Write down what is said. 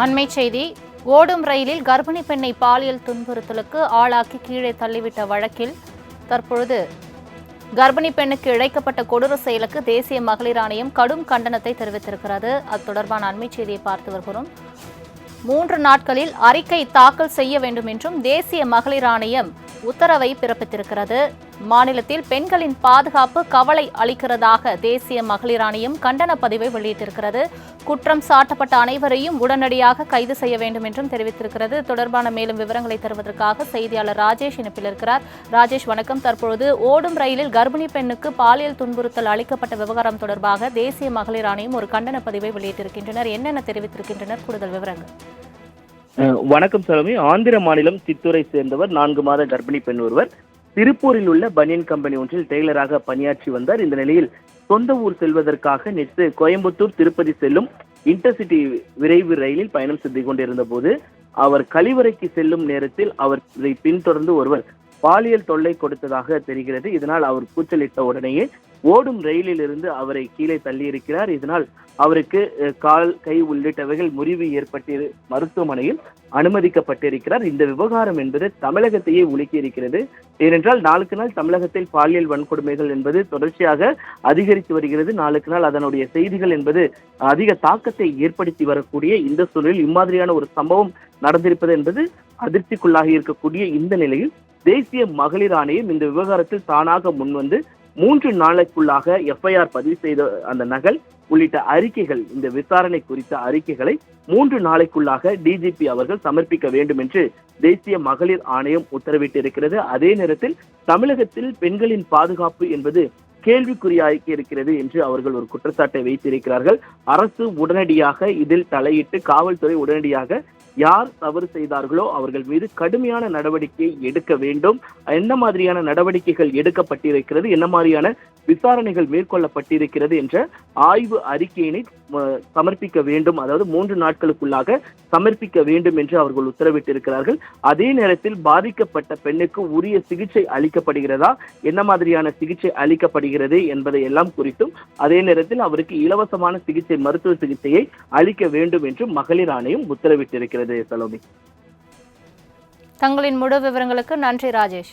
அண்மை செய்தி ஓடும் ரயிலில் கர்ப்பிணி பெண்ணை பாலியல் துன்புறுத்தலுக்கு ஆளாக்கி கீழே தள்ளிவிட்ட வழக்கில் தற்பொழுது கர்ப்பிணி பெண்ணுக்கு இழைக்கப்பட்ட கொடூர செயலுக்கு தேசிய மகளிர் ஆணையம் கடும் கண்டனத்தை தெரிவித்திருக்கிறது. அது தொடர்பான அண்மை செய்தியை பார்த்து வருகிறோம். மூன்று நாட்களில் அறிக்கை தாக்கல் செய்ய வேண்டும் என்றும் தேசிய மகளிர் ஆணையம் உத்தரவை பிறப்பித்திருக்கிறது. மாநிலத்தில் பெண்களின் பாதுகாப்பு கவலை அளிக்கிறதாக தேசிய மகளிர் ஆணையம் கண்டன பதிவை வெளியிட்டிருக்கிறது. குற்றம் சாட்டப்பட்ட அனைவரையும் உடனடியாக கைது செய்ய வேண்டும் என்றும் தெரிவித்திருக்கிறது. தொடர்பான மேலும் விவரங்களை தருவதற்காக செய்தியாளர் ராஜேஷ் இணைப்பில் இருக்கிறார். ராஜேஷ் வணக்கம். தற்பொழுது ஓடும் ரயிலில் கர்ப்பிணி பெண்ணுக்கு பாலியல் துன்புறுத்தல் அளிக்கப்பட்ட விவகாரம் தொடர்பாக தேசிய மகளிர் ஆணையம் ஒரு கண்டன பதிவை வெளியிட்டிருக்கின்றனர். என்னென்ன தெரிவித்திருக்கின்றனர்? கூடுதல் விவரங்கள். வணக்கம் சலமி ஆந்திர மாநிலம் சித்தூரை சேர்ந்தவர் நான்கு மாத கர்ப்பிணி பெண் ஒருவர். திருப்பூரில் உள்ள பனியன் கம்பெனி ஒன்றில் டெய்லராக பணியாற்றி வந்தார். இந்த நிலையில் சொந்த ஊர் செல்வதற்காக நேற்று கோயம்புத்தூர் திருப்பதி செல்லும் இன்டர்சிட்டி விரைவு ரயிலில் பயணம் செய்து கொண்டிருந்த போது அவர் கழிவறைக்கு செல்லும் நேரத்தில் அவர் இதை பின்தொடர்ந்து ஒருவர் பாலியல் தொல்லை கொடுத்ததாக தெரிகிறது. இதனால் அவர் கூச்சலிட்ட உடனேயே ஓடும் ரயிலில் இருந்து அவரை கீழே தள்ளியிருக்கிறார். இதனால் அவருக்கு கால் கை உள்ளிட்டவைகள் முறிவு ஏற்பட்டு மருத்துவமனையில் அனுமதிக்கப்பட்டிருக்கிறார். இந்த விவகாரம் என்பது தமிழகத்தையே உலுக்கி இருக்கிறது ஏனென்றால் நாளுக்கு நாள் தமிழகத்தில் பாலியல் வன்கொடுமைகள் என்பது தொடர்ச்சியாக அதிகரித்து வருகிறது. நாளுக்கு நாள் அதனுடைய செய்திகள் என்பது அதிக தாக்கத்தை ஏற்படுத்தி வரக்கூடிய இந்த சூழலில் இம்மாதிரியான ஒரு சம்பவம் நடந்திருப்பது என்பது அதிர்ச்சிக்குள்ளாகி இருக்கக்கூடிய இந்த நிலையில் தேசிய மகளிர் ஆணையம் இந்த விவகாரத்தில் தானாக முன்வந்து மூன்று நாளைக்குள்ளாக எஃப்ஐஆர் பதிவு செய்த அந்த நகல் உள்ளிட்ட அறிக்கைகள் இந்த விசாரணை குறித்த அறிக்கைகளை மூன்று நாளைக்குள்ளாக டிஜிபி அவர்கள் சமர்ப்பிக்க வேண்டும் என்று தேசிய மகளிர் ஆணையம் உத்தரவிட்டிருக்கிறது. அதே நேரத்தில் தமிழகத்தில் பெண்களின் பாதுகாப்பு என்பது கேள்விக்குறியாக்கி இருக்கிறது என்று அவர்கள் ஒரு குற்றச்சாட்டை வைத்திருக்கிறார்கள். அரசு உடனடியாக இதில் தலையிட்டு காவல்துறை உடனடியாக யார் தவறு செய்தார்களோ அவர்கள் மீது கடுமையான நடவடிக்கை எடுக்க வேண்டும். என்ன மாதிரியான நடவடிக்கைகள் எடுக்கப்பட்டிருக்கிறது? என்ன மாதிரியான விசாரணைகள் மேற்கொள்ளப்பட்டிருக்கிறது என்ற ஆய்வு அறிக்கையினை சமர்ப்பிக்க வேண்டும். அதாவது மூன்று நாட்களுக்குள்ளாக சமர்ப்பிக்க வேண்டும் என்று அவர்கள் உத்தரவிட்டிருக்கிறார்கள். அதே நேரத்தில் பாதிக்கப்பட்ட பெண்ணுக்கு உரிய சிகிச்சை அளிக்கப்படுகிறதா? என்ன மாதிரியான சிகிச்சை அளிக்கப்படுகிறது என்பதை எல்லாம் குறித்தும் அதே நேரத்தில் அவருக்கு இலவசமான சிகிச்சை மருத்துவ சிகிச்சையை அளிக்க வேண்டும் என்று மகளிர் ஆணையம் உத்தரவிட்டிருக்கிறது. சலோமி தங்களின் முழு விவரங்களுக்கு நன்றி ராஜேஷ்.